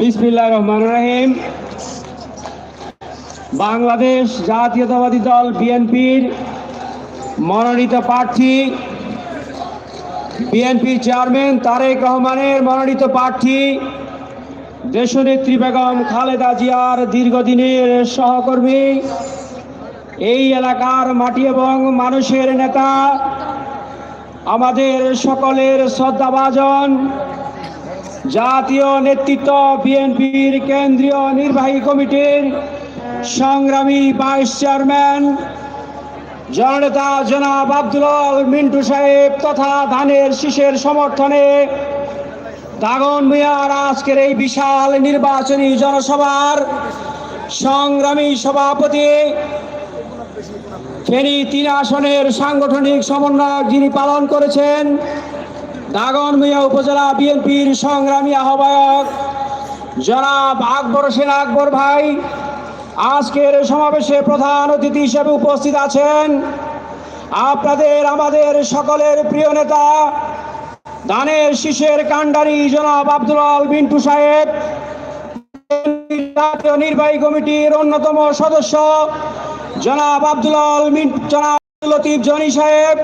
বিসমিল্লাহ রহমান রহিম। বাংলাদেশ জাতীয়তাবাদী দল বিএনপির মনোনীত প্রার্থী। বিএনপির চেয়ারম্যান তারেক রহমানের মনোনীত প্রার্থী দেশনেত্রী বেগম খালেদা জিয়ার দীর্ঘদিনের সহকর্মী। এই এলাকার মাটি এবং মানুষের নেতা, আমাদের সকলের শ্রদ্ধাভাজন। জাতীয় নেতৃত্ব বিএনপির কেন্দ্রীয় নির্বাহী কমিটির সংগ্রামী ভাইস চেয়ারম্যান জননেতা জনাব আব্দুল মিন্টু সাহেব তথা ধানের শীষের সমর্থনে দাগন মিয়ার আজকের এই বিশাল নির্বাচনী জনসভার সংগ্রামী সভাপতি ফেনী তিন আসনের সাংগঠনিক সমন্বয়ক যিনি পালন করেছেন দাগন মিয়া উপজেলা বিএনপির সংগ্রামী আহ্বায়ক জনাব আকবর হোসেন আকবর ভাই, আজকের সমাবেশে প্রধান অতিথি হিসেবে উপস্থিত আছেন আপনাদের, আমাদের সকলের প্রিয় নেতা দানের শীষের কাণ্ডারি জনাব আব্দুল আল বিন্টু সাহেব, জাতীয় নির্বাহী কমিটির অন্যতম সদস্য জনাব আব্দুল আল জনাব লতিফ জনি সাহেব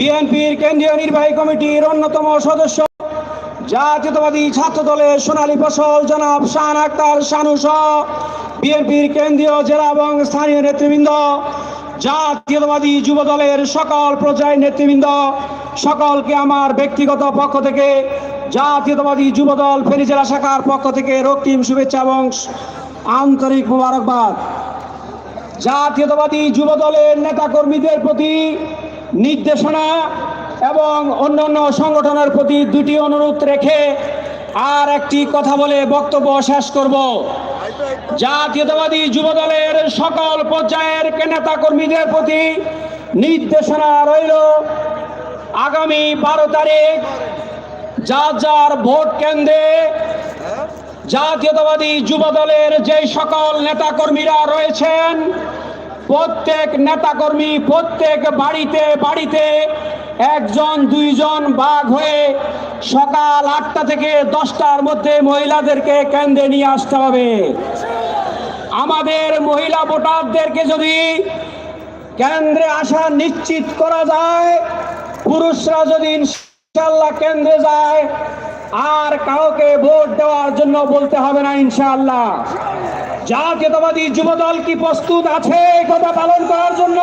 বিএনপির কেন্দ্রীয় নির্বাহী কমিটির অন্যতম সদস্য জাতীয়তাবাদী ছাত্র দলের সোনালী ফসল জনাব শাহান আক্তার শানু সহ বিএনপির কেন্দ্রীয় জেলা এবং স্থানীয় নেতৃবৃন্দ, জাতীয়তাবাদী যুব দলের সকল পর্যায়ের নেতৃবৃন্দ, সকলকে আমার ব্যক্তিগত পক্ষ থেকে, জাতীয়তাবাদী যুব দল ফেনী জেলা শাখার পক্ষ থেকে রক্তিম শুভেচ্ছা এবং আন্তরিক মোবারকবাদ। জাতীয়তাবাদী যুব দলের নেতাকর্মীদের প্রতি নির্দেশনা এবং অন্যান্য সংগঠনের প্রতি দুটি অনুরোধ রেখে আর একটি কথা বলে বক্তব্য শেষ করব। জাতীয়তাবাদী যুব দলের সকল পর্যায়ের নেতাকর্মীদের প্রতি নির্দেশনা রইল। আগামী বারো তারিখ যার যার ভোট কেন্দ্রে জাতীয়তাবাদী যুব দলের যে সকল নেতাকর্মীরা রয়েছেন প্রত্যেক নেতাকর্মী প্রত্যেক বাড়িতে বাড়িতে একজন, দুইজন বাঘ হয়ে সকাল আটটা থেকে দশটার মধ্যে মহিলাদেরকে কেন্দ্রে নিয়ে আসতে হবে। আমাদের মহিলা ভোটারদেরকে যদি কেন্দ্রে আসা নিশ্চিত করা যায়, পুরুষরা যদি ইনশাল্লাহ কেন্দ্রে যায়, আর কাউকে ভোট দেওয়ার জন্য বলতে হবে না ইনশাআল্লাহ। জাতীয়তাবাদী যুবদল কি প্রস্তুত আছে কথা পালন করার জন্য?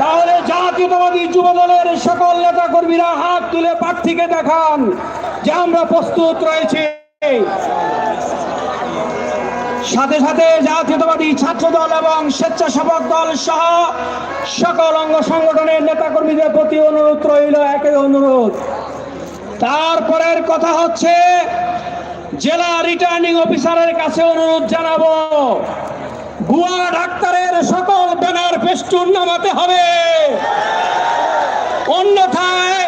তাহলে জাতীয়তাবাদী যুবদলের সকল নেতা কর্মীরা হাত তুলে প্রার্থীকে দেখান যে আমরা প্রস্তুত রয়েছে। সাথে সাথে জাতীয়তাবাদী ছাত্র দল এবং স্বেচ্ছাসেবক দল সহ সকল অঙ্গ সংগঠনের নেতাকর্মীদের প্রতি অনুরোধ রইল একই অনুরোধ। তারপরের কথা হচ্ছে জেলা রিটার্নিং অফিসারের কাছে অনুরোধ জানাব ভুয়া ডাক্তারের সকল ব্যানার ফেস্টুন নামাতে হবে। অন্যথায়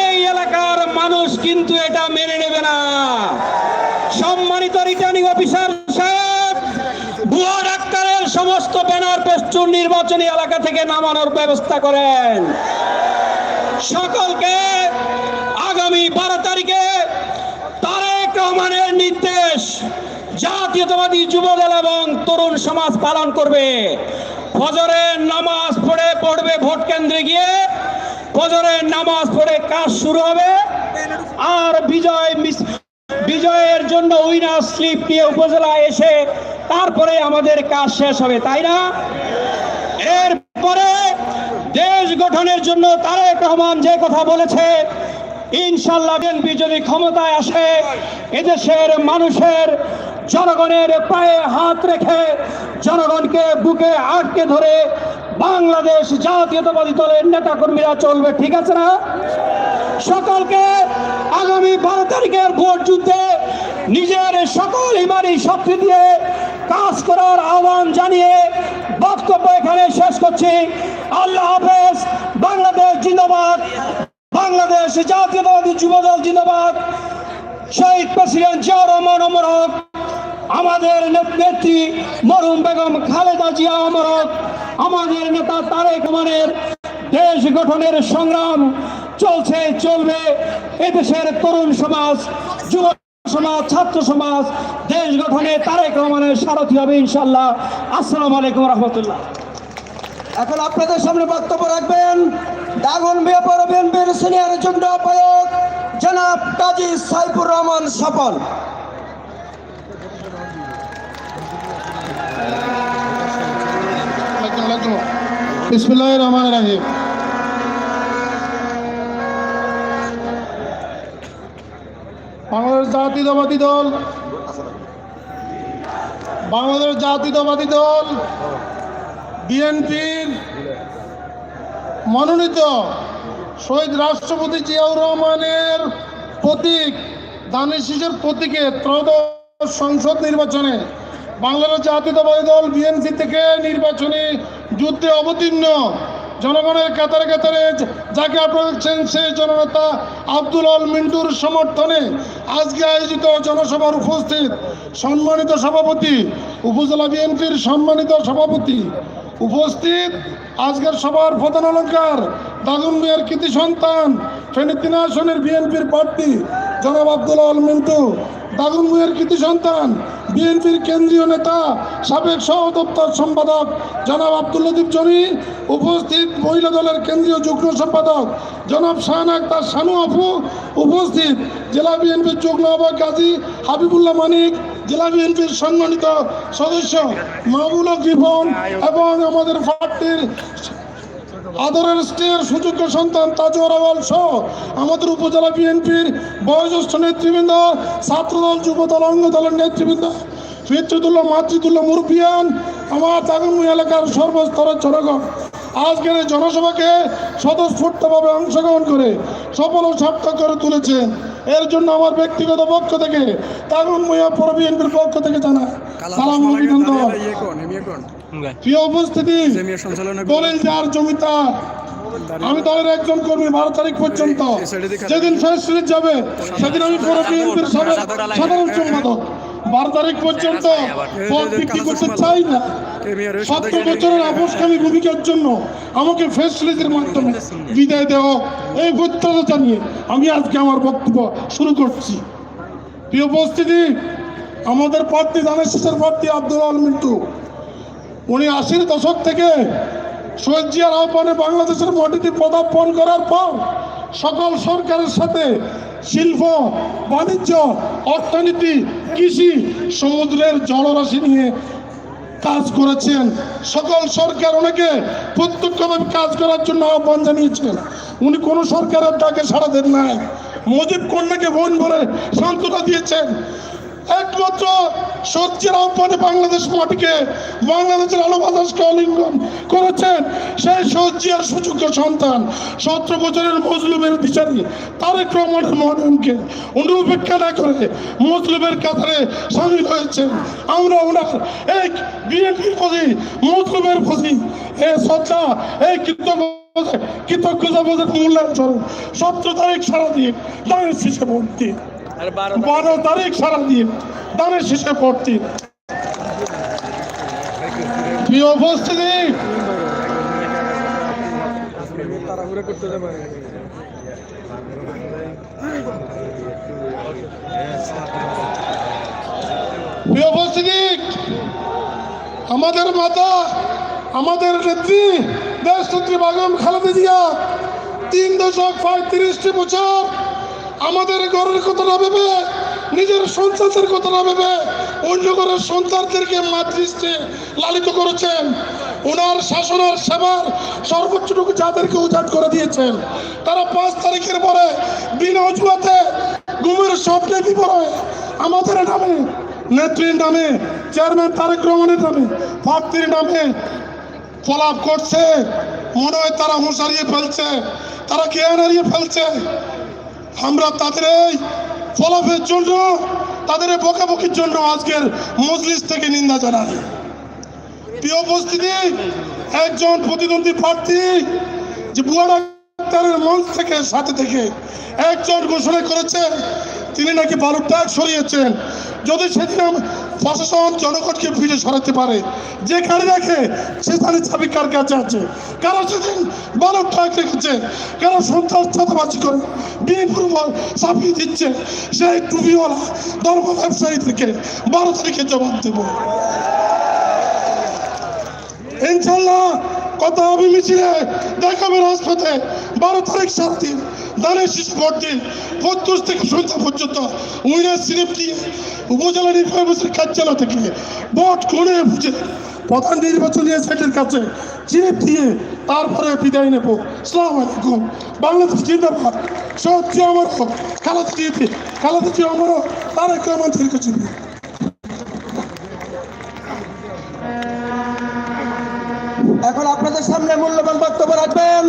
এই এলাকার মানুষ কিন্তু এটা মেনে নেবে না। সম্মানিত রিটার্নিং অফিসার সাহেব ভুয়া ডাক্তারের সমস্ত ব্যানার পেস্টুন নির্বাচনী এলাকা থেকে নামানোর ব্যবস্থা করেন। সকলকে আগামী বারো তারিখে রহমানের নির্দেশ। জাতীয়তাবাদী যুবদল এবং তরুণ সমাজ পালন করবে। ফজরের নামাজ পড়ে পড়বে ভোট কেন্দ্রে গিয়ে। ফজরের নামাজ পড়ে কাজ শুরু হবে। আর বিজয় বিজয়ের জন্য উইনার স্লিপ নিয়ে উপজেলায় এসে তারপরে আমাদের কাজ শেষ হবে, তাই না? এরপরে দেশ গঠনের জন্য তারেক রহমান যে কথা বলেছে ইনশাল্লাহ বিএনপি যদি ক্ষমতায় আসে, এদেশের মানুষের জনগণের পায়ে হাত রেখে জনগণকে বুকে আটকে ধরে বাংলাদেশ জাতীয়তাবাদী দলের নেতাকর্মীরা চলবে, ঠিক আছে না? সকলকে আগামী বারো তারিখের ভোট যুদ্ধে নিজের সকল ইমানি শক্তি দিয়ে কাজ করার আহ্বান জানিয়ে বক্তব্য এখানে শেষ করছি। আল্লাহ হাফেজ, বাংলাদেশ জিন্দাবাদ। বাংলাদেশ জাতীয়তাবাদী যুবদল জিন্দাবাদ। শহীদ প্রেসিডেন্ট জিয়া রহমান অমর আমাদের নেত্রী মরুম বেগম খালেদা জিয়া অমর আমাদের নেতা তারেক রহমানের দেশ গঠনের সংগ্রাম চলছে, চলবে। এদেশের তরুণ সমাজ, যুব সমাজ, ছাত্র সমাজ, দেশ গঠনে তারেক রহমানের সারথি হবে ইনশাল্লাহ আসসালামু আলাইকুম রহমতুল্লাহ। এখন আপনাদের সামনে বক্তব্য রাখবেন দাগন বিয়াপর বিএনপির সিনিয়র যুগ্ম আহ্বায়ক জনাব কাজী সাইফুর রহমান স্বপন বিসমুল্লাহ রহমান রাহিম। বাংলাদেশ জাতীয়তাবাদী দল। বাংলাদেশ জাতীয়তাবাদী দল, বিএনপির মনোনীত শহীদ রাষ্ট্রপতি জিয়াউর রহমানের প্রতীক, দানের প্রতীকে ত্রয়োদশ সংসদ নির্বাচনে বাংলাদেশ জাতীয়তাবাদী দল বিএনসি থেকে নির্বাচনী যুদ্ধে অবতীর্ণ। জনগণের কাতারে কাতারে যাকে আপনারা দেখছেন সেই জননেতা আব্দুল আল মিন্টুর সমর্থনে আজকে আয়োজিত জনসভার উপস্থিত সম্মানিত সভাপতি উপজেলা বিএনপির সম্মানিত সভাপতি উপস্থিত আজকের সবার প্রধান অলঙ্কার দাগুন মিয়ার কৃতি সন্তান ফেনী তিন আসনের বিএনপির প্রার্থী জনাব আব্দুল আল মিন্টু। দাগুন মুয়ের কৃতি সন্তান, বিএনপির কেন্দ্রীয় নেতা, সাবেক সহ দপ্তর সম্পাদক জনাব আব্দুল লতিফ জনি উপস্থিত মহিলা দলের কেন্দ্রীয় যুগ্ম সম্পাদক জনাব শাহান আক্তার শানু আফু, উপস্থিত জেলা বিএনপির যুগ্ম আহ্বায়ক গাজী হাবিবুল্লাহ মানিক, জেলা বিএনপির সম্মানিত সদস্য মাহবুল রিপন এবং আমাদের পার্টির আদরের স্টের সুযোগ্য সন্তান তাজুর আওয়াল সহ আমাদের উপজেলা বিএনপির বয়োজ্যেষ্ঠ নেতৃবৃন্দ ছাত্রদল যুবদল অঙ্গ দলের নেতৃবৃন্দ পিতৃতুল্লাহ মাতৃতুল্লাহ মুরব্বিয়ান আমার তাগুনমুই এলাকার সর্বস্তরের জনগণ। আজকের এই জনসভাকে স্বতঃস্ফূর্তভাবে অংশগ্রহণ করে সফল ও সার্থক করে তুলেছেন। এর জন্য আমার ব্যক্তিগত পক্ষ থেকে তাগুনমুইয়া পর বিএনপির পক্ষ থেকে জানা সালাম অভিনন্দন প্রিয় উপস্থিতি দলের যার জমিতা আমি দলের একজন কর্মী বারো তারিখ পর্যন্ত। যেদিন ফেস যাবে সেদিন আমি পুরো বিএনপির সাধারণ সম্পাদক। বারো তারিখ পর্যন্ত পদ বিক্রি করতে চাই না। বছরের আপোষকামী ভূমিকার জন্য আমাকে ফেস মাধ্যমে বিদায় দেওয়া এই প্রত্যাশা জানিয়ে আমি আজকে আমার বক্তব্য শুরু করছি। প্রিয় উপস্থিতি আমাদের প্রার্থী ধানের শেষের প্রার্থী আব্দুল আল মিন্টু। উনি আশির দশক থেকে শহীদ জিয়ার আহ্বানে বাংলাদেশের মাটিতে পদার্পণ করার পর সকল সরকারের সাথে শিল্প, বাণিজ্য, অর্থনীতি, কৃষি, সমুদ্রের জলরাশি নিয়ে কাজ করেছেন। সকল সরকার ওনাকে প্রত্যক্ষভাবে কাজ করার জন্য আহ্বান জানিয়েছেন। উনি কোনো সরকারের ডাকে সাড়া দেন নাই। মুজিব কন্যাকে বোন বলে সান্ত্বনা দিয়েছেন। একমাত্র সত্যের আহ্বানে বাংলাদেশ মাটিকে বাংলাদেশের আলো বাতাসকে অলিঙ্গন করেছেন। সেই সজ্জিয়ার সুযোগ্য সন্তান সতেরো বছরের মজলুমের বিচারী তারেক রহমানের মনোনয়নকে উনি উপেক্ষা না করে মজলুমের কাতারে সামিল হয়েছেন। আমরা ওনার এক বিএনপির প্রতি, মজলুমের প্রতি এই শ্রদ্ধা এই কৃতজ্ঞ কৃতজ্ঞতা বোধের মূল্যায়ন স্বরূপ সতেরো তারিখ সারা দিয়ে দাঁড়িয়ে শেষে ভর্তি। বারো তারিখ। সারা দিয়ে দানের শেষে ভর্তি প্রিয় উপস্থিতি আমাদের মাতা, আমাদের নেত্রী দেশ নেত্রী বাগম খালেদা জিয়া, তিন দশক পঁয়ত্রিশটি বছর আমাদের ঘরের কথা না ভেবে, নিজের সন্তানদের কথা না ভেবে অন্য ঘরের সন্তানদেরকে মাতৃষ্ঠে লালিত করেছেন। ওনার শাসনের সেবার সর্বোচ্চটুকু যাদেরকে উজাট করে দিয়েছেন, তারা পাঁচ তারিখের পরে বিনা অজুহাতে ঘুমের স্বপ্নে বিপরয় আমাদের নামে, নেত্রীর নামে, চেয়ারম্যান তারেক রহমানের নামে প্রার্থীর নামে ফলাপ করছে। মনে হয় তারা হুঁশ হারিয়ে ফেলছে, তারা জ্ঞান হারিয়ে ফেলছে। আমরা তাদের এই ফলাফের জন্য, তাদের বকাবকির জন্য আজকের মজলিস থেকে নিন্দা জানাই। প্রিয় উপস্থিতি, একজন প্রতিদ্বন্দ্বী প্রার্থী যে বুয়ারা ডাক্তারের মঞ্চ থেকে, সাথে থেকে একজন ঘোষণা করেছেন তিনি নাকি বালুর ট্যাগ সরিয়েছেন। যদি সেদিন প্রশাসন জনগণকে ফিরে সরাতে পারে, যেখানে রাখে সেখানে চাবি কার কাছে আছে? কারও সেদিন বালুর ট্যাগ রেখেছে। কারও সন্ত্রাস চাঁদাবাজি করে বিপুর চাপিয়ে দিচ্ছে। সেই টুপিওয়ালা ধর্ম ব্যবসায়ীদেরকে বারো তারিখে জবাব দেবো। ইনশাল্লাহ কত হবে মিছিলে। দেখাবে রাজপথে বারো তারিখ সাত দিন দানের ভোট দিন পঁচিশ থেকে সন্ধ্যা পর্যন্ত উইনার সিলিপ উপজেলা নির্বাহী অফিসের কার্যালয় থেকে ভোট কোণে বুঝে প্রধান নির্বাচনী এজেন্টের কাছে চিপ দিয়ে তারপরে বিদায় নেব। সালাম আলাইকুম। বাংলাদেশ জিন্দাবাদ। সত্যি আমার খালাদা জিপি খালাদা জি আমারও। তারেক রহমান চিনবে এখন আপনাদের সামনে মূল্যবান বক্তব্য রাখবেন।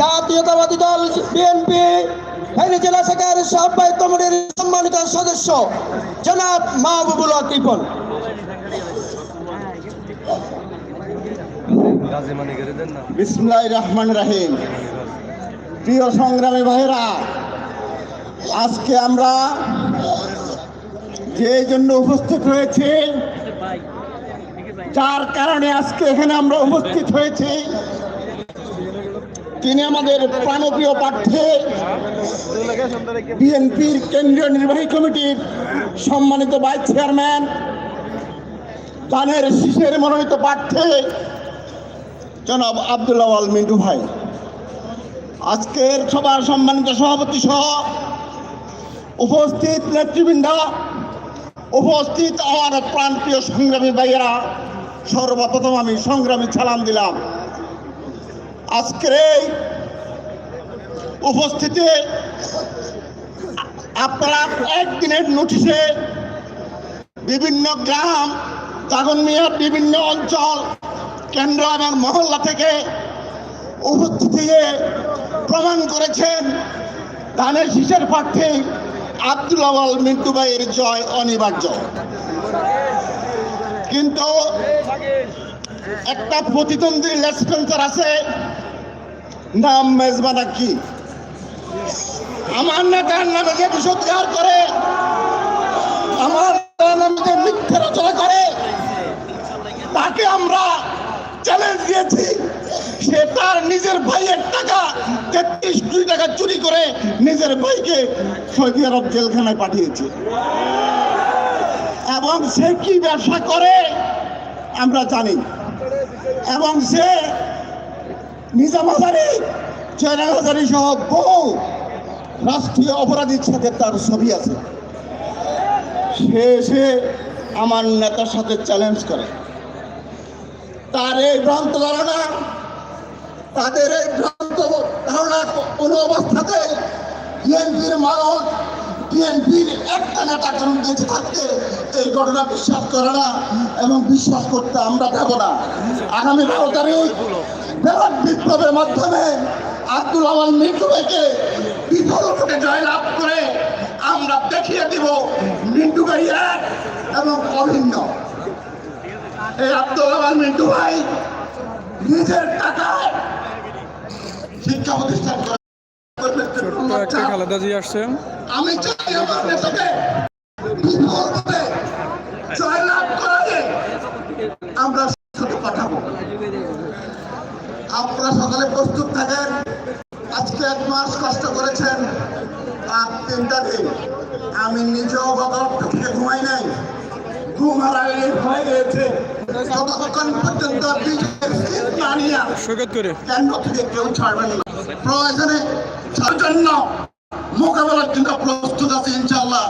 জাতীয়তাবাদী দল, বিএনপি, ফেনী জেলা শাখার সাহবাই কমিটির সম্মানিত সদস্য, জনাব মাহবুবুল হক রিপন। বিসমুল্লাহ রহমান রাহিম। প্রিয় আজকে আমরা যে জন্য উপস্থিত হয়েছি যার কারণে আজকে এখানে আমরা উপস্থিত হয়েছি। তিনি আমাদের প্রাণপ্রিয় প্রার্থী, বিএনপির কেন্দ্রীয় নির্বাহী কমিটির সম্মানিত ভাইস চেয়ারম্যান দানের শীষের মনোনীত প্রার্থী, জনাব আবদুল্লাহ আল মিন্টু ভাই। আজকের সবার সম্মানিত সভাপতি সহ উপস্থিত নেতৃবৃন্দ, উপস্থিত আমার প্রাণপ্রিয় সংগ্রামী ভাইয়েরা সর্বপ্রথম আমি সংগ্রামী সালাম দিলাম। আজকের এই উপস্থিতি, আপনারা একদিনের নোটিশে বিভিন্ন গ্রাম জাগনমিয়ার বিভিন্ন অঞ্চল, কেন্দ্র এবং মহল্লা থেকে উপস্থিতি প্রমাণ করেছেন ধানের শীষের প্রার্থী আব্দুল আওয়াল মিন্টু ভাইয়ের জয় অনিবার্য। কিন্তু একটা প্রতিদ্বন্দ্বী লেসপেন্সার আছে, নাম মেজবানা কি আমার নেতার নামে যে বিষোদ্গার করে, আমার নামে যে মিথ্যে রচনা করে, তাকে আমরা চ্যালেঞ্জ দিয়েছি। সে তার নিজের ভাইয়ের টাকা, তেত্রিশ কোটি টাকা চুরি করে নিজের ভাইকে সৌদি আরব জেলখানায় পাঠিয়েছে। এবং সে কি ব্যবসা করে, আমরা জানি। এবং সে নিজাম হাজারি হাজারি সহ বহু রাষ্ট্রীয় অপরাধীর সাথে তার ছবি আছে। সে সে আমার নেতার সাথে চ্যালেঞ্জ করে। তার এই ভ্রান্ত ধারণা, তাদের এই ভ্রান্ত ধারণা কোনো অবস্থাতে বিএনপির মানুষ বিএনপির একটা নেতা কারণ বেঁচে থাকতে এই ঘটনা বিশ্বাস করে না এবং বিশ্বাস করতে আমরা দেব না। আগামী বারো তারিখ ব্যাপক বিপ্লবের মাধ্যমে আব্দুল আওয়াল মিন্টু ভাইকে বিফল ভোটে জয়লাভ করে আমরা দেখিয়ে দিব মিন্টু ভাই এক এবং অভিন্ন। এই আব্দুল আওয়াল মিন্টু ভাই নিজের টাকায় শিক্ষা প্রতিষ্ঠান করে একটা খালেদা জি আসছে। আমি চাই আমার নেতাকে বিফলভাবে জয়লাভ করালে আমরা সাথে পাঠাবো। আপনারা সকালে প্রস্তুত থাকেন। আজকে এক মাস কষ্ট করেছেন আর তিনটা দিন। আমি নিজেও গত থেকে ঘুমাই নাই। ঘুম হারাইলে হয়ে গিয়েছে ততক্ষণ পর্যন্ত না নিয়ে কেন্দ্র থেকে কেউ ছাড়বেন না? প্রয়োজনে জন্য মোকাবেলার জন্য প্রস্তুত আছে ইনশাআল্লাহ।